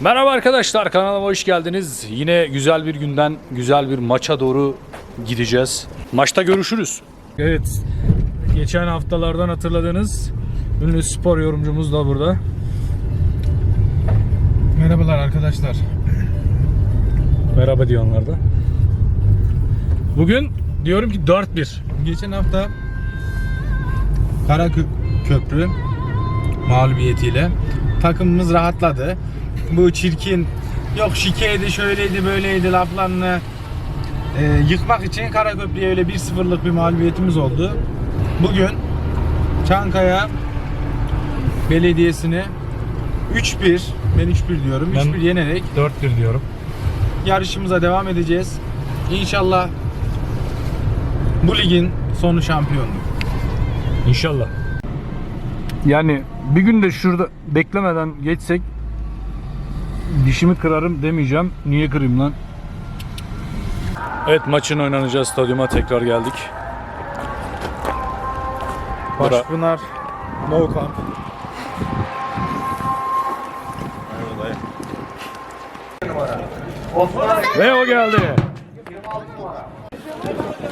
Merhaba arkadaşlar kanalıma hoş geldiniz. Yine güzel bir günden güzel bir maça doğru gideceğiz. Maçta görüşürüz. Evet. Geçen haftalardan hatırladığınız ünlü spor yorumcumuz da burada. Merhabalar arkadaşlar. Merhaba diyor onlar da. Bugün diyorum ki 4-1. Geçen hafta Kara Köprü mağlubiyetiyle takımımız rahatladı. Bu çirkin yok şikeydi şöyleydi böyleydi laflarını e, yıkmak için Karaköprü'ye öyle 1-0'lık bir mağlubiyetimiz oldu. Bugün Çankaya Belediyesi'ni 3-1 ben 3-1 diyorum. Ben- 3-1 yenerek 4-1 diyorum. yarışımıza devam edeceğiz. İnşallah bu ligin sonu şampiyonluk. İnşallah. Yani bir gün de şurada beklemeden geçsek dişimi kırarım demeyeceğim. Niye kırayım lan? Evet maçın oynanacağı stadyuma tekrar geldik. Başpınar No Camp. Ve o geldi.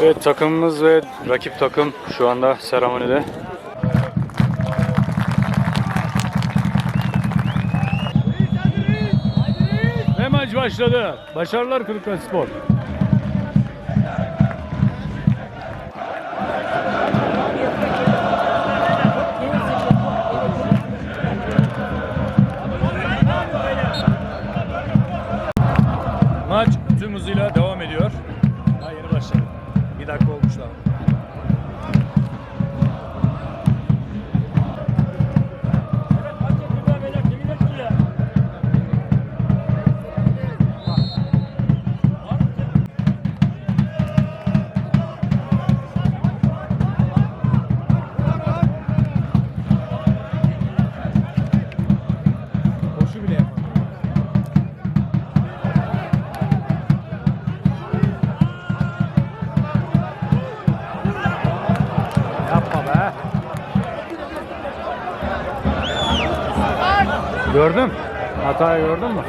Evet takımımız ve rakip takım şu anda seremonide. Başladı. Başarılar Kırıkkale Spor. Gördüm. Hatayı gördün mü?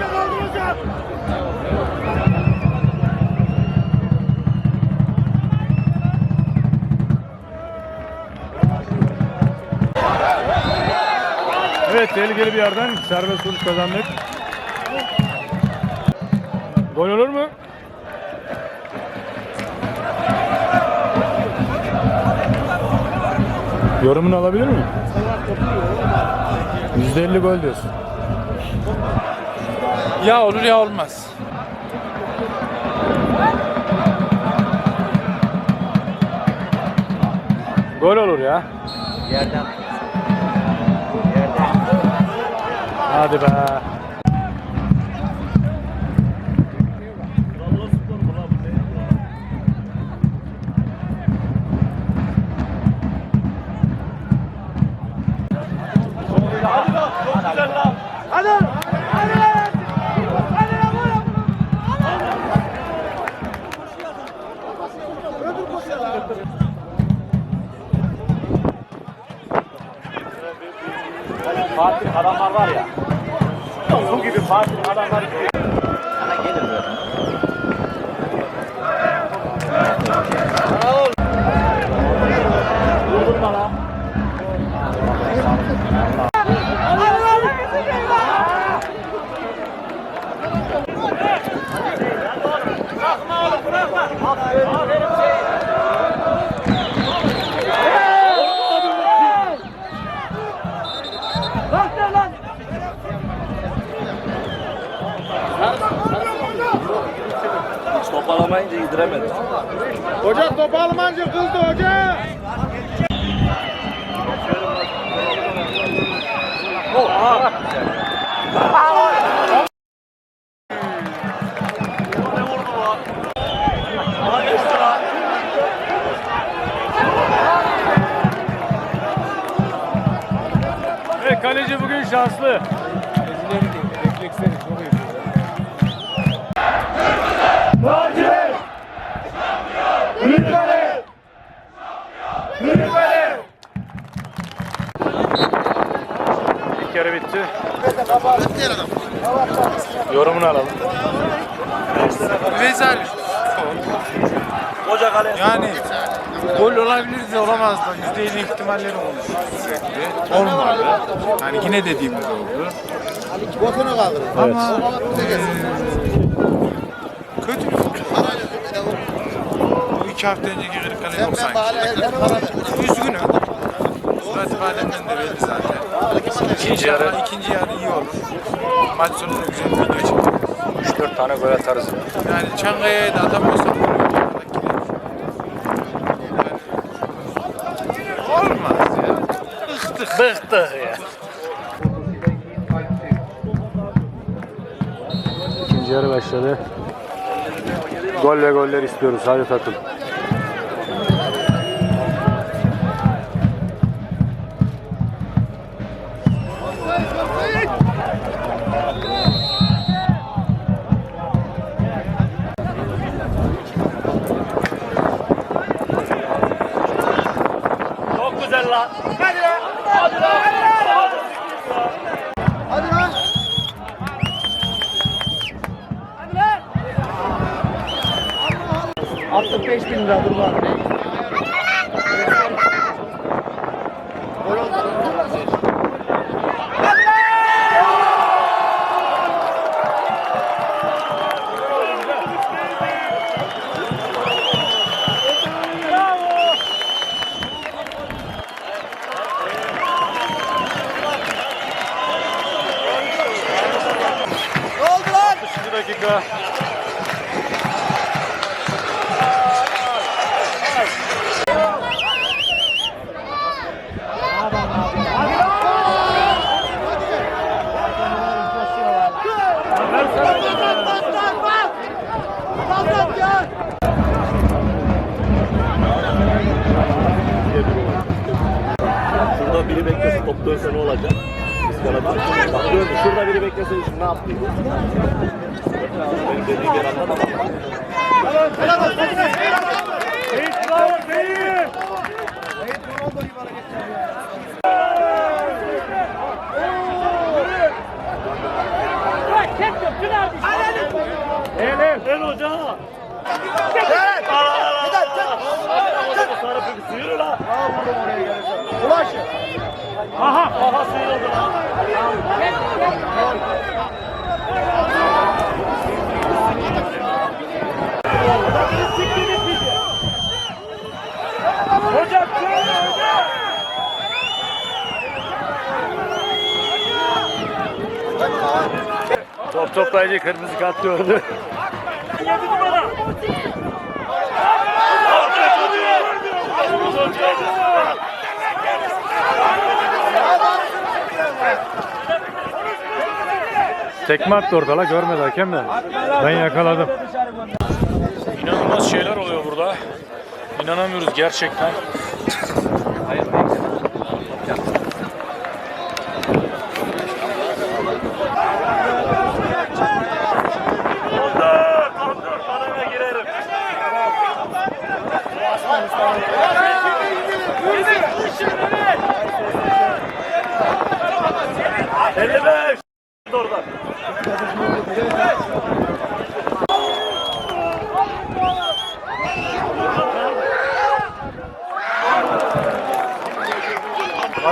Evet tehlikeli bir yerden serbest vuruş kazandık. Gol olur mu? Yorumunu alabilir miyim? %50 gol diyorsun. Ya olur ya olmaz. Gol olur ya. Yerden. Hadi be. Su gibi Fatih adamlar gibi. Sana gelir böyle. Vurdurma lan. Hiç topalamayınca yediremedim. Hoca top Almanca kızdı hoca. Evet kaleci bugün şanslı. Refleksleri Yorumunu alalım. Rezalet. Koca kale. Yani gol olabilir de olamaz da yüzde elli ihtimalleri olmuş sürekli. Olmadı. Yani yine dediğimiz oldu. Ama eee, kötü bir futbol. Bu iki hafta önceki Kırıkkale yok sanki. Üzgünüm. Surat ifademden de belli zaten. İkinci yarı İkinci yarı iyi olur. Maç sonunda güzel bir video çekeriz. 3-4 tane gol atarız. Yani Çankaya'ya da atamıyorsak olmaz ya. Bıktık. Bıktık ya. İkinci yarı başladı. Gol ve goller istiyoruz. Hadi takım. Çok güzel lan. Hadi lan. Hadi lan. Hadi lan. Attık 5000 lira dur lan. Dakika. Şurada biri beklesin top dönse ne olacak? Biz kanatı. Bak döndü. Şurada biri beklesin ne yaptıydı? Aha. Aha sıyırdı lan. Toplayıcı kırmızı kart gördü. Tekme attı orada la görmedi hakem de. Ben yakaladım. İnanılmaz şeyler oluyor burada. İnanamıyoruz gerçekten.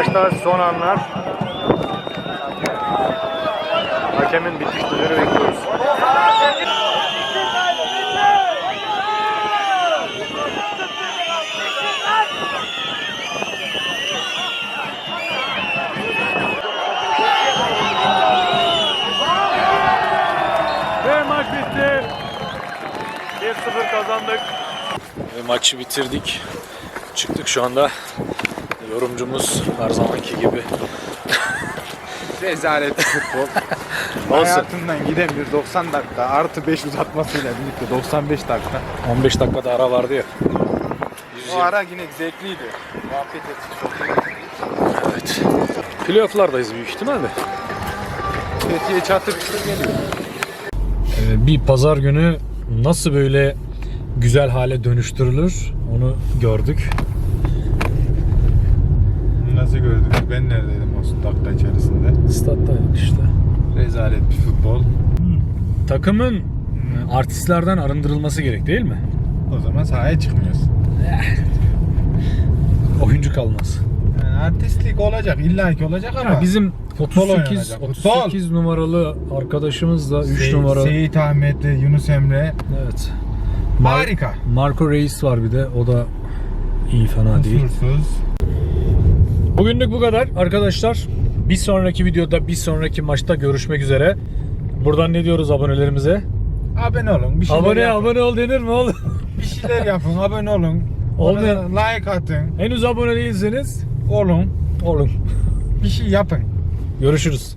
Maçta son anlar. Hakemin bitiş düdüğünü bekliyoruz. Ve maç bitti. 1-0 kazandık. Maçı bitirdik. Çıktık şu anda. Yorumcumuz her zamanki gibi. Rezalet futbol. Olsun. Hayatından giden bir 90 dakika artı 5 uzatmasıyla birlikte 95 dakika. 15 dakikada ara vardı ya. O ara yine zevkliydi. Muhabbet ettik çok. Evet. Playoff'lardayız büyük ihtimalle. Fethiye çatır çatır geliyor. Ee, bir pazar günü nasıl böyle güzel hale dönüştürülür onu gördük. Nasıl gördük? Ben neredeydim o dakika içerisinde? Stat'taydık işte. Rezalet bir futbol. takımın e, artistlerden arındırılması gerek değil mi? O zaman sahaya çıkmıyorsun. Oyuncu kalmaz. Yani artistlik olacak, illaki olacak ama Ya bizim Futbol 38 oynanacak, futbol. 38 numaralı arkadaşımız da 3 Sey- numara. Seyit Ahmet'le Yunus Emre Evet. harika. Marco Reis var bir de. O da iyi fena değil. Kusursuz. Bugünlük bu kadar arkadaşlar. Bir sonraki videoda, bir sonraki maçta görüşmek üzere. Buradan ne diyoruz abonelerimize? Abone olun. Bir şeyler Abone yapın. abone ol denir mi oğlum? Bir şeyler yapın. Abone olun. Olmayan- like atın. Henüz abone değilseniz Olun. olun. Bir şey yapın. Görüşürüz.